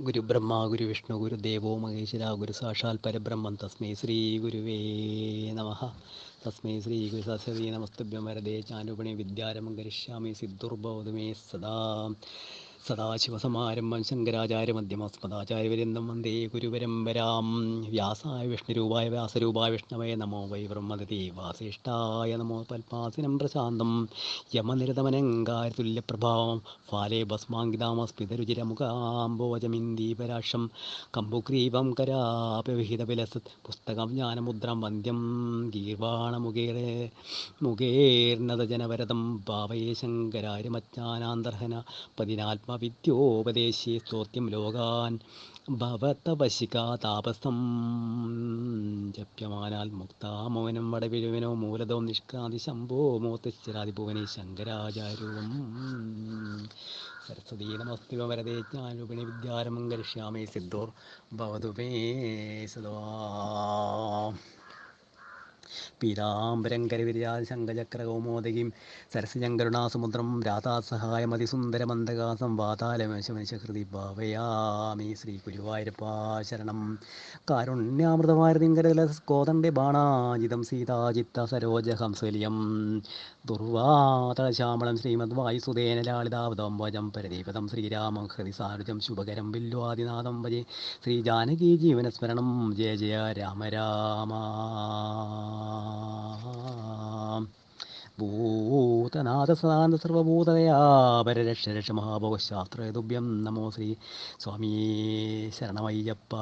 ഗുരു ബ്രഹ്മ ഗുരു വിഷ്ണു ഗുരു ദേവോ മഹേശ്വര ഗുരു സാക്ഷാൽ പരബ്രഹ്മം. തസ്മൈ ശ്രീ ഗുരുവേ നമ. തസ്മൈ ശ്രീ ഗുരു സരസ്വതി നമസ്തുഭ്യം വരദേ ചാനുപണി വിദ്യാരംഭം കരിഷ്യാമി സിദ്ധുർബോധമേ സദാ. സദാശിവസമാരംഭം വരിന്ദം വന്ദേ ഗുരുപരമ്പരാം. വ്യാസായ വിഷ്ണുരൂപായ വ്യാസരൂപായ വിഷ്ണവേ നമോ വൈ ബ്രഹ്മദതി വാസിഷ്ഠായ നമോ പത്മാസിനം പ്രശാന്തം. യമനിരതമനങ്കാരതുല്യപ്രഭാവം ഫാലേ ഭസ്മാങ്കിതാമസ്മിതരുചിരമുഖാംബോജമിന്ദീപരാക്ഷം കമ്പുഗ്രീപം കരാപവിഹിതവിലസത് പുസ്തകം ജ്ഞാനമുദ്രം വന്ദ്യം ഗീർവാണമുഖേർ മുഖേർണതജനവരതം ഭാവയേ ശങ്കരാര്യമജ്ഞാനാന്തർഹന. പതിനാത്മവിദ്യോപദേശി സ്തോത്യം ലോകാൻ. ഭവതവശികാ താപസം. ജപ്യമാനാൽ മുക്താമോനം വടവിരുവനോ മൂലതോ നിഷ്കാന്തി ശംഭോ മോത്തശ്ചരാതിഭുവനെ ശങ്കരാചാര്യവും. സരസ്വതീ നമസ്തി വരദേ ജ്ഞാനരൂപിണി വിദ്യാരംഭം കരിഷ്യാമേ സിദ്ധോർ. ഭവതു മേ സദാ. പീതാംബരം സഹായ ശങ്കചക്രകൗമോദകിം സരസിജങ്കരുണാസമുദ്രം രാധാസഹായമതിസുന്ദരമന്ദകാസം വാതാലമേശമനിശകൃതി ഭാവയാമി ശ്രീ ഗുരുവായൂരപ്പാ ശരണം കാരുണ്യാമൃതമാരതിങ്കരല കോതണ്ടെ ബാണാജിതം സീതാജിത്ത സരോജഹംസലിയം ശ്രീമദ് ലാളിതാവതം വജം പരദീപതം ശ്രീരാമം ഹൃദി സാരുജം ശുഭകരം ബില്വാദിനാഥം ഭജേ ശ്രീ ജാനകി ജീവനസ്മരണം. ജയ ജയ രാമ രാമ. Um. ഭൂതനാഥസാന്ത സർവഭൂതയാപരരക്ഷരക്ഷ മഹാഭോഗശാസ്ത്രേതുഭ്യം നമോ ശ്രീ സ്വാമി ശരണമയ്യപ്പ.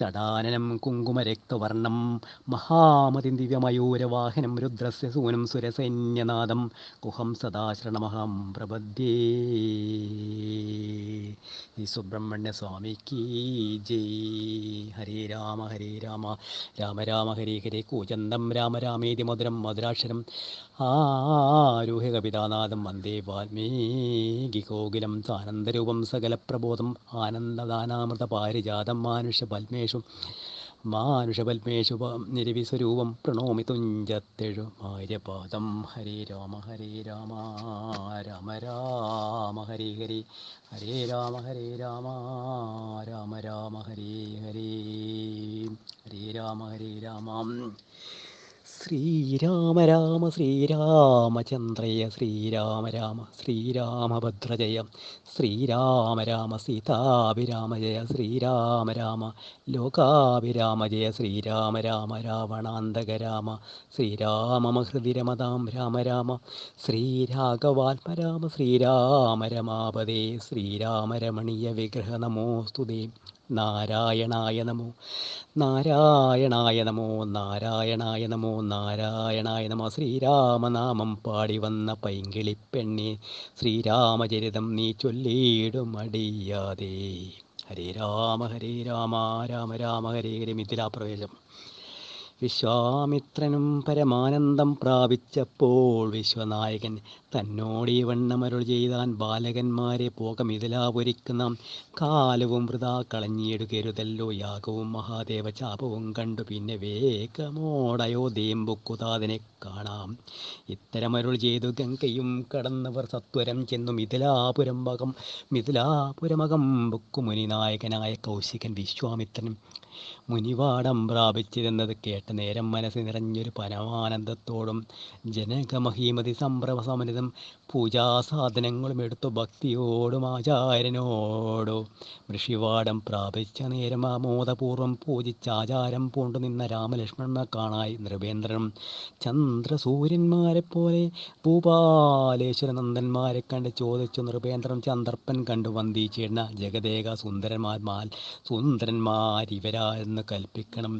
ഷടാനനം കുങ്കുമരക്തവർണം മഹാമതി ദിവ്യമയൂരവാഹനം രുദ്രസ്യ സൂനം സുരസൈന്യനാദം ഗുഹം സദാശരണമഹം പ്രപദ്യേ. സുബ്രഹ്മണ്യ സ്വാമിക്ക് ജയ്. ഹരേ രാമ ഹരേ രാമ രാമ രാമ ഹരേ ഹരേ. കൂചന്തം രാമ രാമേതി മധുരം മധുരാക്ഷരം ആരോഹ്യ കവിതാനാഥം വന്ദേ വാൽമീകി കോകിലം സാനന്ദരൂപം സകലപ്രബോധം ആനന്ദദാനാമൃത പാരിജാതം മാനുഷ പത്മേഷു മാനുഷപത്മേഷു നിരവിസ്വരൂപം പ്രണോമി തുഞ്ചത്തെഴു ആര്യപാദം ഹരേ രാമ ഹരേ രാമ രാമ രാമ ഹരേ ഹരേ. ഹരേ രാമ ഹരേ രാമ രാമ രാമ ഹരേ ഹരേ. ഹരേ രാമ ഹരേ രാമ. ശ്രീരാമ രാമ ശ്രീരാമചന്ദ്രയ ശ്രീരാമ രാമ ശ്രീരാമഭദ്രജയ ശ്രീരാമ രാമ സീതാഭിരാമ ജയ ശ്രീരാമ രാമ ലോകാഭിരാമ ജയ ശ്രീരാമ രാമ രാവണാന്തക രാമ ശ്രീരാമ ഹൃദി രമതാം രാമ രാമ ശ്രീരാഘവാത്മ രാമ ശ്രീരാമ രമാപദേ ശ്രീരാമരമണീയ വിഗ്രഹ നമോസ്തുതേ. നാരായണായ നമോ. നാരായണായ നമോ നാരായണായ നമോ നാരായണായ നമോ. ശ്രീരാമനാമം പാടി വന്ന പൈങ്കിളിപ്പെണ്ണി ശ്രീരാമചരിതം നീ ചൊല്ലിയിടും അടിയാതെ. ഹരേ രാമ ഹരേ രാമ രാമ രാമ ഹരേ ഹരേ. മിഥിലാപ്രവേശം വിശ്വാമിത്രനും പരമാനന്ദം പ്രാപിച്ചപ്പോൾ വിശ്വനായകൻ തന്നോട് ഈ വണ്ണമരുൾ ചെയ്താൻ ബാലകന്മാരെ പോകമിതിലാപൊരിക്കുന്ന കാലവും വൃതാ കളഞ്ഞിടുകരുതല്ലോ യാഗവും മഹാദേവ ചാപവും കണ്ടു പിന്നെ വേഗമോടയോധ്യയും ബുക്കുതാതിനെ കാണാം. ഇത്തരമരുൾ ചെയ്തു ഗംഗയും കടന്നവർ സത്വരം ചെന്നു മിഥിലാപുരം മകം മിഥിലാപുരമകം ബുക്കുമുനി നായകനായ കൗശികൻ വിശ്വാമിത്രനും മുനിവാടം പ്രാപിച്ചിരുന്നത് കേട്ട നേരം മനസ്സ് നിറഞ്ഞൊരു പരമാനന്ദത്തോടും ജനകമഹീമതി സംഭ്രമ സമനിതം പൂജാസാധനങ്ങളും എടുത്തു ഭക്തിയോടും ആചാര്യനോടോ ഋഷിവാടം പ്രാപിച്ച നേരം ആമോദപൂർവം പൂജിച്ചാചാരം പൂണ്ടു നിന്ന രാമലക്ഷ്മണനെ കാണായി. നൃപേന്ദ്രനും ചന്ദ്രസൂര്യന്മാരെ പോലെ ഭൂപാലേശ്വര നന്ദന്മാരെ കണ്ട് ചോദിച്ചു. നൃപേന്ദ്രൻ ചന്ദ്രപ്പൻ കണ്ടു. വന്ദിച്ചിരുന്ന ജഗദേക സുന്ദരന്മാർ സുന്ദരന്മാരിവരാ എന്ന് കൽപ്പിക്കണം.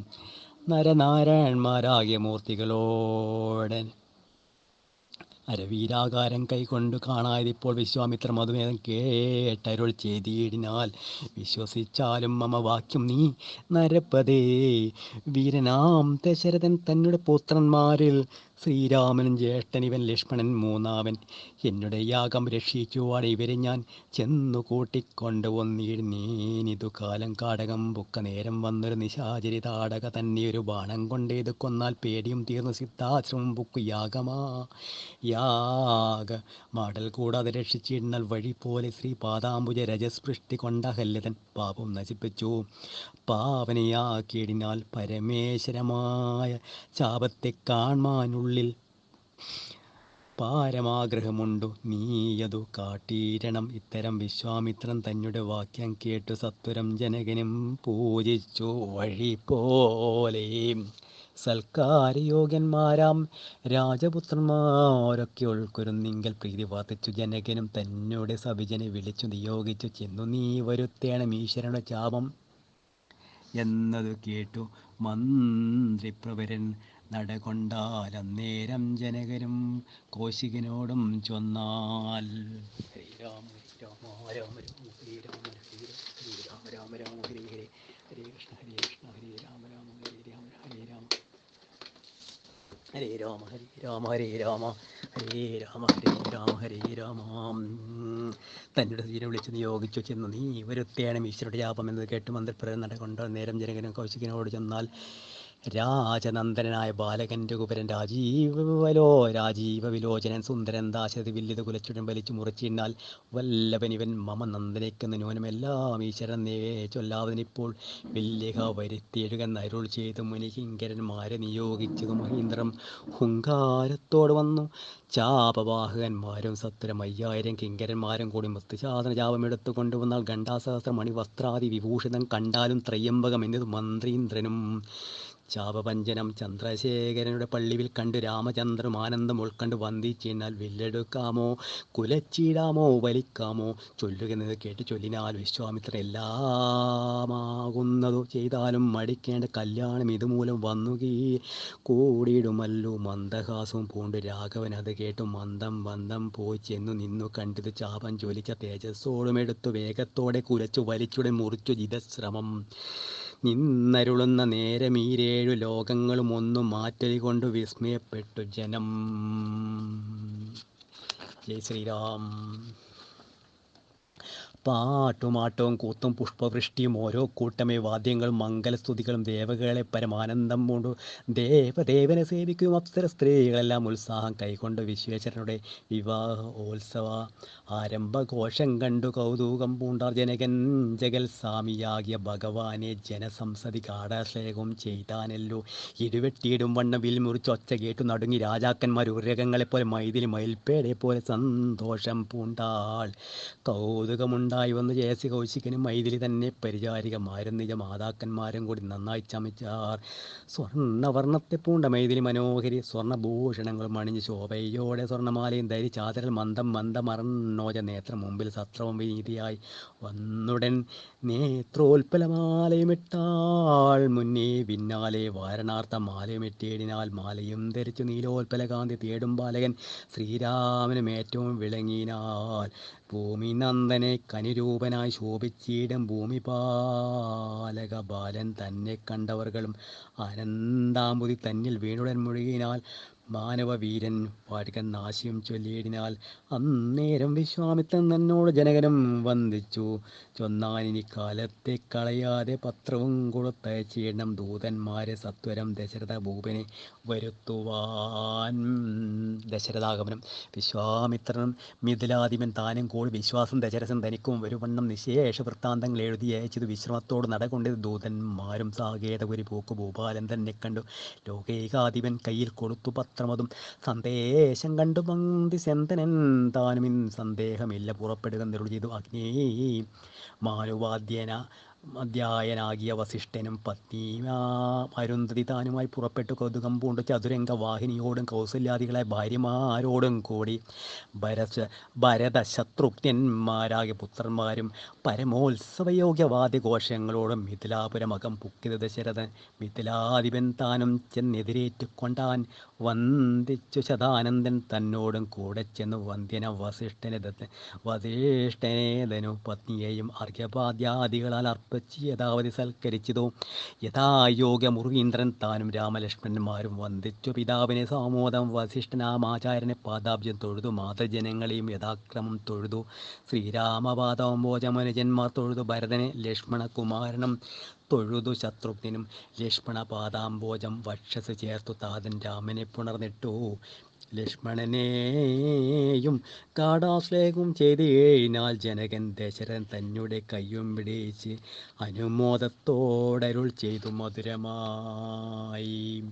നരനാരായണന്മാരാകിയ മൂർത്തികളോടെ അരവീരാകാരം കൈകൊണ്ട് കാണാതിപ്പോൾ വിശ്വാമിത്ര മധുമേധം കേട്ടരുൾ ചെയ്തിടിനാൽ. വിശ്വസിച്ചാലും മമ വാക്യം നീ നരപ്പതേ. വീരനാം ദശരഥൻ തന്നുടെ പുത്രന്മാരിൽ ശ്രീരാമനും ജ്യേഷ്ഠനിവൻ ലക്ഷ്മണൻ മൂന്നാവൻ. എന്നുടെ യാഗം രക്ഷിക്കുവാൻ ഇവരെ ഞാൻ ചെന്നു കൂട്ടിക്കൊണ്ട് വന്നിരുന്നേനിതു കാലം കാടകം പൊക്ക നേരം വന്നൊരു നിശാചരി താടക തന്നെ ഒരു ബാണം കൊണ്ടേത് കൊന്നാൽ പേടിയും തീർന്നു. സിദ്ധാശ്രമം പൊക്ക് യാഗമാ യാഗ. മാടൽ കൂടാതെ രക്ഷിച്ചിരുന്നാൽ വഴി പോലെ ശ്രീ പാദാംബുജ രജസ്പൃഷ്ടി കൊണ്ട ഹല്യതൻ പാപം നശിപ്പിച്ചു. പാവനയാക്കിയിടിനാൽ പരമേശ്വരമായ ശാപത്തെ കാൺമാനുള്ളിൽ പാരമാഗ്രഹമുണ്ടു. നീയതു കാട്ടീരണം ഇത്തരം വിശ്വാമിത്രൻ തന്നുടെ വാക്യം കേട്ടു സത്വരം ജനകനും പൂജിച്ചു വഴി പോലെ സൽക്കാരയോഗ്യന്മാരാം രാജപുത്രന്മാരൊക്കെ ഉൾക്കൊരുന്നിങ്കൽ പ്രീതി വർദ്ധിച്ചു ജനകനും തന്നോട് സവിജനെ വിളിച്ചു നിയോഗിച്ചു. ചെന്നു നീ വരുത്തേണം ഈശ്വരനുടെ ചാപം എന്നതു കേട്ടു മന്ത്രിപ്രവരൻ നടകൊണ്ടാൽ ജനകരും കോശികനോടും ചൊന്നാൽ. ഹരേ രാമ രാമ രാമ ശ്രീരാമ ശ്രീരാമ രാമ രാമ ഹരേ ഹരേ ഹരേ കൃഷ്ണ ഹരേ ഹരേ രാമ രാമ ഹരേ രാമ ഹരേ രാമ. ഹരേ രാമ ഹരേ രാമ ഹരേ രാമ. ഹരേ രാമ ഹരേ രാമ ഹരേ രാമ ഉം. തീരെ വിളിച്ച് നിയോഗിച്ചു ചെന്ന് നീ ഇവരൊത്തെയാണ് ഈശ്വരുടെ ജാപം എന്നത് കേട്ട് മന്ത്രിപ്രേരണ നടകൊണ്ട് നേരം ജനകനും കൗശികനോട് ചെന്നാൽ രാജനന്ദനായ ബാലകൻ രഘുപരൻ രാജീവലോ രാജീവ വിലോചനൻ സുന്ദരൻ ദാശതി വില്ലിത് കുലച്ചുടൻ വലിച്ചു മുറിച്ചിണ്ണാൽ വല്ലഭനിവൻ മമ നന്ദനയ്ക്കുന്ന ന്യൂനമെല്ലാം ഈശ്വരൻ നേ ചൊല്ലാവതിനിപ്പോൾ വില്ലിക വരുത്തിയെഴുകൻ അരുൾ ചെയ്തു മുനിഹിങ്കരന്മാരെ നിയോഗിച്ചതു മഹീന്ദ്രം ഹുങ്കാരത്തോട് വന്നു. ചാപവാഹകന്മാരും സത്വരം അയ്യായിരം കിങ്കരന്മാരും കൂടി മസ്തുശാസന ചാപം എടുത്തു കൊണ്ടുവന്നാൽ ഘണ്ടാസഹസ്രമണി വസ്ത്രാദി വിഭൂഷിതം കണ്ടാലും ത്രയംബകം എന്നത് മന്ത്രീന്ദ്രനും. ചാപപഞ്ചനം ചന്ദ്രശേഖരനുടെ പള്ളിയിൽ കണ്ട് രാമചന്ദ്രൻ ആനന്ദം ഉൾക്കണ്ട് വന്ദിച്ചിന്നാൽ വില്ലെടുക്കാമോ? കുലച്ചിടാമോ? വലിക്കാമോ? ചൊല്ലുകെന്നത് കേട്ട് ചൊല്ലിനാൽ വിശ്വാമിത്ര എല്ലാമാകുന്നതോ ചെയ്താലും മടിക്കേണ്ട കല്യാണം ഇതുമൂലം വന്നുകീ. കൂടിയിടുമല്ലോ മന്ദഹാസവും പൂണ്ട് രാഘവൻ അത് കേട്ടു മന്ദം മന്ദം പോയി ചെന്നു നിന്നു കണ്ടത് ചാപം ജ്വലിച്ച തേജസ്സോടും എടുത്തു വേഗത്തോടെ കുലച്ചു വലിച്ചുടെ മുറിച്ചു ജിതശ്രമം. നിന്നരുളുന്ന നേരം ഈരേഴു ലോകങ്ങളും ഒന്നു മാറ്റലി കൊണ്ട് വിസ്മയപ്പെട്ടു ജനം. ജയ് ശ്രീരാം. പാട്ടുമാട്ടവും കൂത്തും പുഷ്പവൃഷ്ടിയും ഓരോ കൂട്ടമേ വാദ്യങ്ങളും മംഗലസ്തുതികളും ദേവകളെ പരമാനന്ദം കൊണ്ടു ദേവദേവനെ സേവിക്കും അപ്സര സ്ത്രീകളെല്ലാം ഉത്സാഹം കൈകൊണ്ട് വിശ്വേശ്വരനുടെ വിവാഹ വിവാഹോത്സവ ആരംഭഘോഷം കണ്ടു കൗതുകം പൂണ്ടാർ ജനകൻ ജഗൽ സ്വാമിയാകിയ ഭഗവാനെ ജനസംസതി കാടാശ്ലേഖവും ചെയ്താനല്ലോ. ഇരുവെട്ടിയിടും വണ്ണം ഒച്ച കേട്ടു നടുങ്ങി രാജാക്കന്മാർ ഉരകങ്ങളെപ്പോലെ മൈതിലി മയിൽപ്പേടെ പോലെ സന്തോഷം പൂണ്ടാൾ. കൗതുകമുണ്ടായി വന്ന് ജയസി കൗശികനും മൈഥിലി തന്നെ പരിചാരികമാരും നിജ മാതാക്കന്മാരും കൂടി നന്നായി ചമച്ചാർ. സ്വർണവർണത്തെ പൂണ്ട മൈഥിലി മനോഹരി സ്വർണഭൂഷണങ്ങളും അണിഞ്ഞ് ശോഭയോടെ സ്വർണമാലയും ധരിച്ചാതരൽ മന്ദം മന്ദമറന്നോജ നേത്രം മുമ്പിൽ സത്രവും വീതിയായി. വന്നുടൻ നേത്രോൽപ്പലമാലയുമിട്ടാൾ മുന്നേ പിന്നാലെ വാരണാർത്ഥ മാലയുമിട്ടേടിനാൽ മാലയും ധരിച്ചു നീലോൽപ്പലകാന്തി തേടും ബാലകൻ ശ്രീരാമനും ഏറ്റവും വിളങ്ങിനാൽ. ഭൂമി നന്ദനെ കനിരൂപനായി ശോഭിച്ചിടും ഭൂമി പാലക ബാലൻ തന്നെ കണ്ടവർകളും ആനന്ദാമ്പുതി തന്നിൽ വീണുടൻ മുഴുകിനാൽ മാനവവീരൻ വാടികൻ നാശിയും ചൊല്ലിയിടിനാൽ അന്നേരം വിശ്വാമിത്രൻ തന്നോട് ജനകനും വന്ദിച്ചു. ചൊന്നാനിനി കാലത്തെ കളയാതെ പത്രവും കൊടുത്തയച്ചിടണം ദൂതന്മാരെ സത്വരം ദശരഥ ഭൂപനെ വരുത്തുവാൻ. ദശരഥാഗമനം. വിശ്വാമിത്രനും മിഥിലാധിപൻ താനും കൂടി വിശ്വാസം ദശരഥൻ തനിക്കും വരുവണ്ണം നിശേഷ വൃത്താന്തങ്ങൾ എഴുതി അയച്ചത് വിശ്രമത്തോട് നടകൊണ്ടത് ദൂതന്മാരും സാകേതപുരി പോക്ക് ഭൂപാലൻ തന്നെ കണ്ടു. ലോകേകാധിപൻ കയ്യിൽ കൊടുത്തു പത്രമതും സന്ദേശം കണ്ടു പന്തി സെന്തനൻ താനും സന്ദേഹമില്ല പുറപ്പെടുക നിരുൾ ചെയ്തു. അഗ്നേ മാനുവാദ്യന അധ്യായനാകിയ വസിഷ്ഠനും പത്നിയാ അരുന്ധതി താനുമായി പുറപ്പെട്ടു കൗതുകം പൂണ്ട് ചതുരംഗ വാഹിനിയോടും കൗസല്യാദികളെ ഭാര്യമാരോടും കൂടി ഭരശ ഭരത പുത്രന്മാരും പരമോത്സവയോഗ്യവാദ്യഘോഷങ്ങളോടും മിഥിലാപുരമകം പുക്കിത ദശരഥൻ മിഥിലാധിപൻ താനും ചെന്നെതിരേറ്റുകൊണ്ടാൻ വന്ദിച്ചു ശതാനന്ദൻ തന്നോടും കൂടെ ചെന്ന് വന്ദ്യന വസിഷ്ഠനെ വസിഷ്ഠനേതനു പത്നിയെയും അർഘ്യപാദ്യാദികളാൽ സമർപ്പിച്ച് യഥാവധി സൽക്കരിച്ചതോ? യഥായോഗ്യ മുറുകീന്ദ്രൻ താനും രാമലക്ഷ്മണന്മാരും വന്ദിച്ചു. പിതാവിനെ സാമോദം വസിഷ്ഠനാം ആചാര്യനെ പാദാബ്ജം തൊഴുതു. മാതൃജനങ്ങളെയും യഥാക്രമം തൊഴുതു. ശ്രീരാമപാദവും ഭോജമനുജന്മാർ തൊഴുതു. ഭരതനെ ലക്ഷ്മണകുമാരനും തൊഴുതു ശത്രുഘ്നും. ലക്ഷ്മണ പാദാംബോജം വക്ഷസ് ചേർത്തു. താതൻ രാമനെ പുണർന്നിട്ടു. ലക്ഷ്മണനെയും കാടാശ്ലേഖം ചെയ്ത് കഴിഞ്ഞാൽ ജനകൻ ദശരഥൻ തന്നെ കയ്യും പിടിച്ച് അനുമോദത്തോടരുൾ ചെയ്തു മധുരമായി.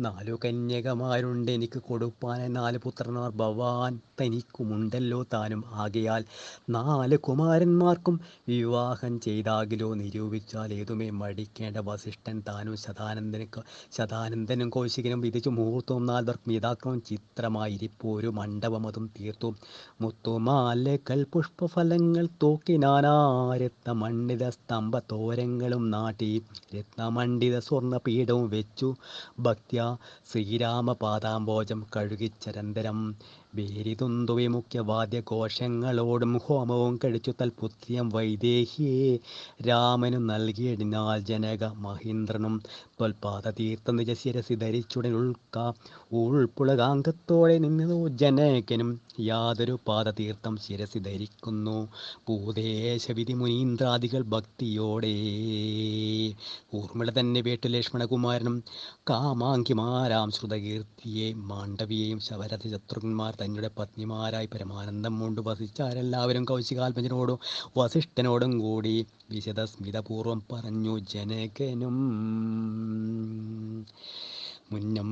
നാലു കന്യകമാരുണ്ട്. എനിക്ക് കൊടുപ്പാൻ നാല് പുത്രന്മാർ. ഭവാൻ തനിക്കുമുണ്ടല്ലോ താനും. ആകയാൽ നാല് കുമാരന്മാർക്കും വിവാഹം ചെയ്താകിലോ? നിരൂപിച്ചാൽ ഏതുമേ? മടിക്കേണ്ട വസിഷ്ഠൻ താനും ശതാനന്ദനും ശതാനന്ദനും കൗശികനും വിധിച്ചു മുഹൂർത്തവും നാൽവർക്കും പിതാക്രമം ചിത്രമായിരിപ്പോ ഒരു മണ്ഡപം അതും തീർത്തു. മുത്തുമാലകൾ പുഷ്പഫലങ്ങൾ തൂക്കി നാനാരത്ത മണ്ഡിത സ്തംഭ തോരങ്ങളും നാട്ടി. രത്നമണ്ഡിത സ്വർണ പീഠവും വെച്ചു. ഭക്ത്യ ശ്രീരാമ പാദാംബോജം കഴുകിച്ചരന്തരം വേരിതുന്തുവി മുഖ്യ വാദ്യഘോഷങ്ങളോടും ഹോമവും കഴിച്ചു തൽപുത്രിയം വൈദേഹിയെ. രാമനു നൽകിയതിനാൽ ജനക മഹീന്ദ്രനും ത്വൽപാദ തീർത്ഥ നിജശിരസി ധരിച്ചുടൻ ഉൾക്ക. ഉൾപ്പുളകാംഗത്തോടെ നിന്നു ജനകനും യാതൊരു പാദതീർത്ഥം ശിരസി ധരിക്കുന്നു. ഭൂദേശവിധി മുനീന്ദ്രാദികൾ ഭക്തിയോടെ. ഊർമിള തന്നെ വേട്ടു ലക്ഷ്മണകുമാരനും കാമാങ്കിമാരാം ശ്രുതകീർത്തിയെ മാണ്ഡവിയെയും ശവരഥ ശത്രുഘ്നന്മാർ തങ്ങളുടെ പത്നിമാരായി പരമാനന്ദം കൊണ്ട് വസിച്ചാരെല്ലാവരും കൗശികാത്മജനോടും വസിഷ്ഠനോടും കൂടി വിശദസ്മിതപൂർവം പറഞ്ഞു ജനകനും മുന്നം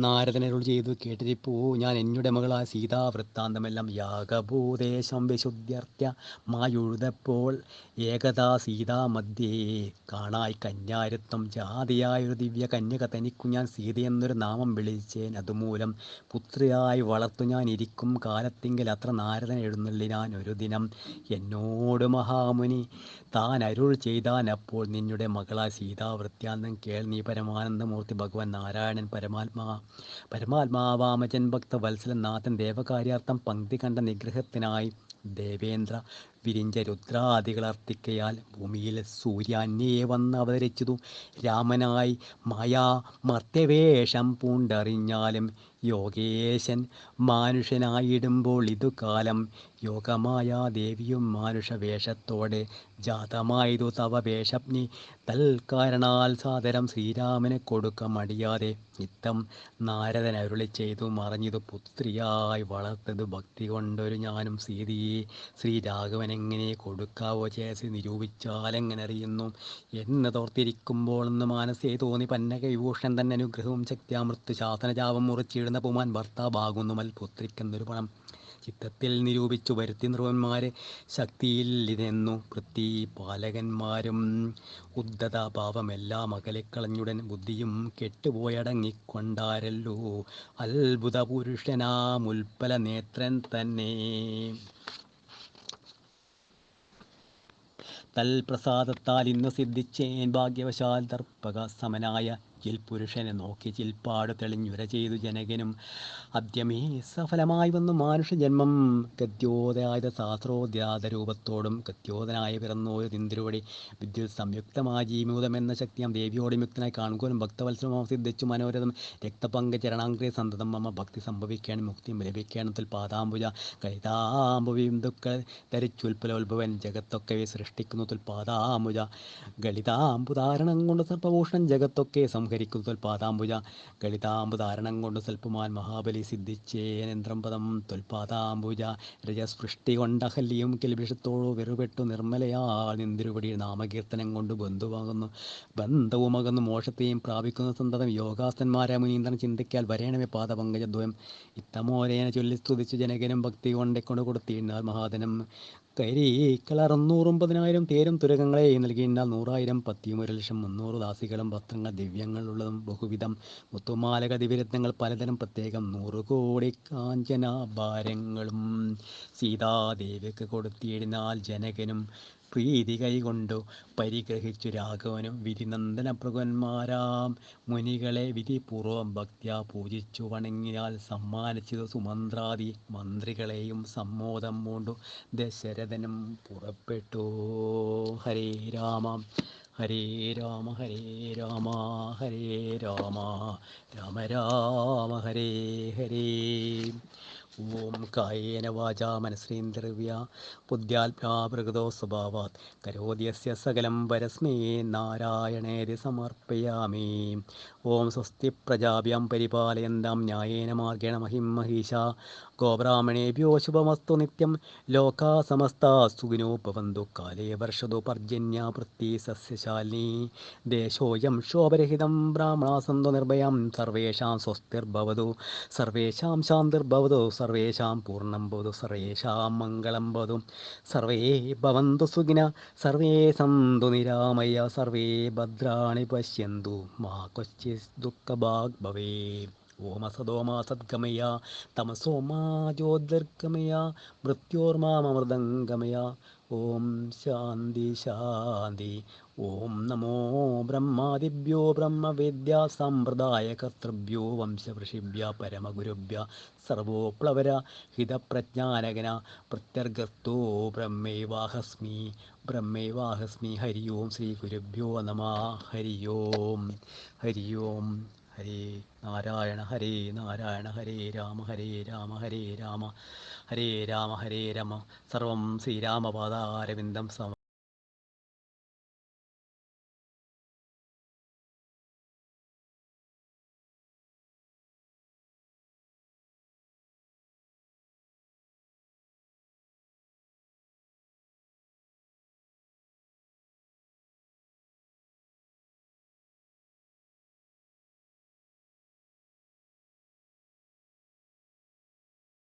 നാരദനരുൾ ചെയ്തു കേട്ടിരിപ്പൂ. ഞാൻ എന്നുടെ മകളാ സീതാ വൃത്താന്തമെല്ലാം യാഗഭൂദേശം വിശുദ്ധ്യർത്യ മായുഴുതപ്പോൾ ഏകതാ സീതാ മധ്യേ. കാണായി കന്യാരത്വം ജാതിയായൊരു ദിവ്യ കന്യക തനിക്കു ഞാൻ സീതയെന്നൊരു നാമം വിളിച്ചേൻ. അതുമൂലം പുത്രിയായി വളർത്തു ഞാൻ ഇരിക്കും കാലത്തിങ്കിൽ അത്ര നാരദൻ എഴുന്നള്ളിനാൻ ഒരു ദിനം. എന്നോട് മഹാമുനി താൻ അരുൾ ചെയ്താൻ അപ്പോൾ നിന്നുടെ മകളാ സീതാ വൃത്യാന്തം കേൾ നീ പരമാനന്ദമൂർത്തി ഭഗവാൻ നാരായണൻ പരമാത്മാ. പരമാത്മാവാമജൻ ഭക്ത വത്സലനാഥൻ ദേവകാര്യാർത്ഥം പങ്ക്തി കണ്ട നിഗ്രഹത്തിനായി ദേവേന്ദ്ര വിരിഞ്ച രുദ്രാദികളർത്തിക്കയാൽ ഭൂമിയിൽ സൂര്യാന്യെ വന്ന് അവതരിച്ചതു. രാമനായി മായാ മർത്യവേഷം പൂണ്ടറിഞ്ഞാലും യോഗേശൻ മാനുഷനായിടുമ്പോൾ ഇതു കാലം യോഗമായ ദേവിയും മാനുഷ വേഷത്തോടെ ജാതമായതു തവ വേഷപ്നി. തൽക്കാരണാൽ സാദരം ശ്രീരാമന് കൊടുക്ക മടിയാതെ നിത്തം നാരദൻ അരുളി ചെയ്തു മറഞ്ഞതു പുത്രിയായി വളർത്തത് ഭക്തി കൊണ്ടൊരു ഞാനും സീതയെ ശ്രീരാഘവൻ എങ്ങനെ കൊടുക്കാവോ ചേസി നിരൂപിച്ചാലെങ്ങനെ അറിയുന്നു എന്ന് തോർത്തിരിക്കുമ്പോൾ എന്ന് മനസ്സേ തോന്നി പന്നക വിഭൂഷൺ തന്നെ അനുഗ്രഹവും ശക്തിയാമൃത്തു ശാസനജാപം മുറിച്ചിടുന്ന പുമാൻ ഭർത്താവാകുന്നു മൽ പുത്രിക്കെന്നൊരു പണം. ചിത്തത്തിൽ നിരൂപിച്ചു വരുത്തി നിർവന്മാരെ ശക്തിയിൽ ഇതെന്നു പൃഥ്വി പാലകന്മാരും ഉദ്ധത അകലിക്കളഞ്ഞുടൻ അകലെക്കളഞ്ഞുടൻ ബുദ്ധിയും കെട്ടുപോയടങ്ങിക്കൊണ്ടാരല്ലോ. അത്ഭുത പുരുഷനാം ഉൽപ്പല നേത്രൻ തന്നെ. തൽപ്രസാദത്താൽ ഇന്ന് സിദ്ധിച്ചേൻ ഭാഗ്യവശാൽ ദർപ്പക സമനായ ചിൽ പുരുഷനെ നോക്കി ചിൽപ്പാട് തെളിഞ്ഞുര ചെയ്തു ജനകനും. അദ്യമേ സഫലമായി വന്നു മാനുഷ്യജന്മം. ഗദ്യോദയായ ശാസ്ത്രോദ്യാത രൂപത്തോടും പിറന്നു ഒരു തിന്തിരുവടി വിദ്യുത് സംയുക്തമായ ജീമൂതം എന്ന ശക്തിയാം ദേവിയോട് യുക്തനായി കാണുകയും ഭക്തവത്സരമാം സിദ്ധിച്ചു മനോരഥം. രക്തപങ്ക ചരണാഗ്രേ സന്തതം അമ്മ ഭക്തി സംഭവിക്കാനും മുക്തിയും ലഭിക്കാനും പാതാംബുജ ദുഃഖ ധരിച്ചുൽപ്പലോത്ഭവൻ ജഗത്തൊക്കെ സൃഷ്ടിക്കുന്നതിൽ തുൽ പാദാംബുജ. ഗളിതാംബുധാരണം കൊണ്ട് സർപ്പഭൂഷണം ജഗത്തൊക്കെ സംഹരിക്കുന്നു തുൽ പാദാംബുജ ഗളിതാംബുധാരണം കൊണ്ട് സ്വൽപ്പമാൻ മഹാബലി സിദ്ധിച്ചേനന്ത്രം പദം തൊൽപാദാംബുജ രജസ്പൃഷ്ടി കൊണ്ട് അഹല്യം കിൽബിഷത്തോടു വെറുപെട്ടു നിർമ്മലയാൾ നിന്തിരുപടി നാമകീർത്തനം കൊണ്ട് ബന്ധുവാകുന്നു. ബന്ധവുമകുന്നു മോക്ഷത്തെയും പ്രാപിക്കുന്ന സന്തതം യോഗാസ്ഥന്മാരെ മുനീന്ദ്രൻ ചിന്തിക്കാൽ വരേണമേ പാദപങ്കജദ്വയം. ഇത്തമോരേന ചൊല്ലി സ്തുതിച്ചു ജനകനും ഭക്തി കൊണ്ടേ കൊണ്ട് കൊടുത്തിരുന്നാൽ മഹാദനം കരീക്കൾ അറുന്നൂറും പതിനായിരം തേരും തുരകങ്ങളെ നൽകിയിരുന്നാൽ നൂറായിരം പത്തിയും ഒരു ലക്ഷം മുന്നൂറ് ദാസികളും വസ്ത്രങ്ങൾ ദിവ്യങ്ങളുള്ളതും ബഹുവിധം മുത്തുമാലക ദിവ്യരത്നങ്ങൾ പലതരം പ്രത്യേകം നൂറ് കോടി കാഞ്ചനാഭാരങ്ങളും സീതാദേവിക്ക് കൊടുത്തിയിരുന്നാൽ ജനകനും പ്രീതി കൈകൊണ്ടു പരിഗ്രഹിച്ചു രാഘവനും വിധിനന്ദന ഭൃഗന്മാരാം മുനികളെ വിധിപൂർവം ഭക്ത്യാ പൂജിച്ചു വണങ്ങിയാൽ സമ്മാനിച്ചത് സുമന്ത്രാദി മന്ത്രികളെയും സമ്മോദം പൂണ്ടു ദശരഥനും പുറപ്പെട്ടു. ഹരേ രാമ ഹരേ രാമ ഹരേ രാമ ഹരേ രാമ. രാമ രാമ ഹരേ ഹരേ. ഓം കായേന വാചാ മനസ്രീന്ദ്രവ്യ ബുദ്ധ്യാത്മാപ്രകൃതോ സ്വഭാവാത്. കരോദ്യസ്യ സകലം പരസ്മേ നാരായണേതി സമർപ്പയാമേ. ഓം സ്വസ്തി പ്രജാഭ്യം പരിപാലയന്താം ന്യായേന മാർഗേണ മഹിം മഹീഷ ഗോബ്രാഹ്മണേഭ്യോ ശുഭമസ്തു നിത്യം. ലോകാ സമസ്താ സുഖിനോ കാലേ വർഷതു പർജന്യ പൃഥ്വി സസ്യശാലിനി. ദേശോയം ശോഭരഹിതം ബ്രാഹ്മണാസന്തു നിർഭയം. സർവേഷാം സ്വസ്തിർഭവതു. സർവേഷാം ശാന്തിർഭവതു. സർവേഷാം പൂർണം ബോധു സർവേഷാം മംഗളം ബോധു സർവേ ഭവന്തു സുഖിന സർവേ സന്തു നിരാമയ സർവേ ഭദ്രാണി പശ്യന്തു. മാ ക്വചിത് ദുഃഖഭാഗ് ഭവേ. ഓമ ഓമസദോമാ സദ്ഗമയ തമസോമാ ജ്യോതിർഗമയ മൃത്യോർമാമൃതംഗമയ ഓം ശാന്തി ശാന്തി. ഓം നമോ ബ്രഹ്മാദിഭ്യോ സമ്പ്രദായ കർത്തൃഭ്യോ വംശവൃഷിഭ്യ പരമഗുരുഭ്യ സർവോപ്ലവര ഹിതപ്രജ്ഞാനകന പ്രത്യർഗത്തോ ബ്രഹ്മൈവാഹസ്മി. ബ്രഹ്മൈവാഹസ്മി ഹരി ഓം ശ്രീ ഗുരുഭ്യോ നമ. ഹരി ഓം ഹരി ഓം ഹരേ നാരായണ ഹരേ നാരായണ ഹരേ രാമ ഹരേ രാമ ഹരേ രാമ. ഹരേ രാമ ഹരേ രാമ. സർവം ശ്രീരാമപാദാരവിന്ദം സമ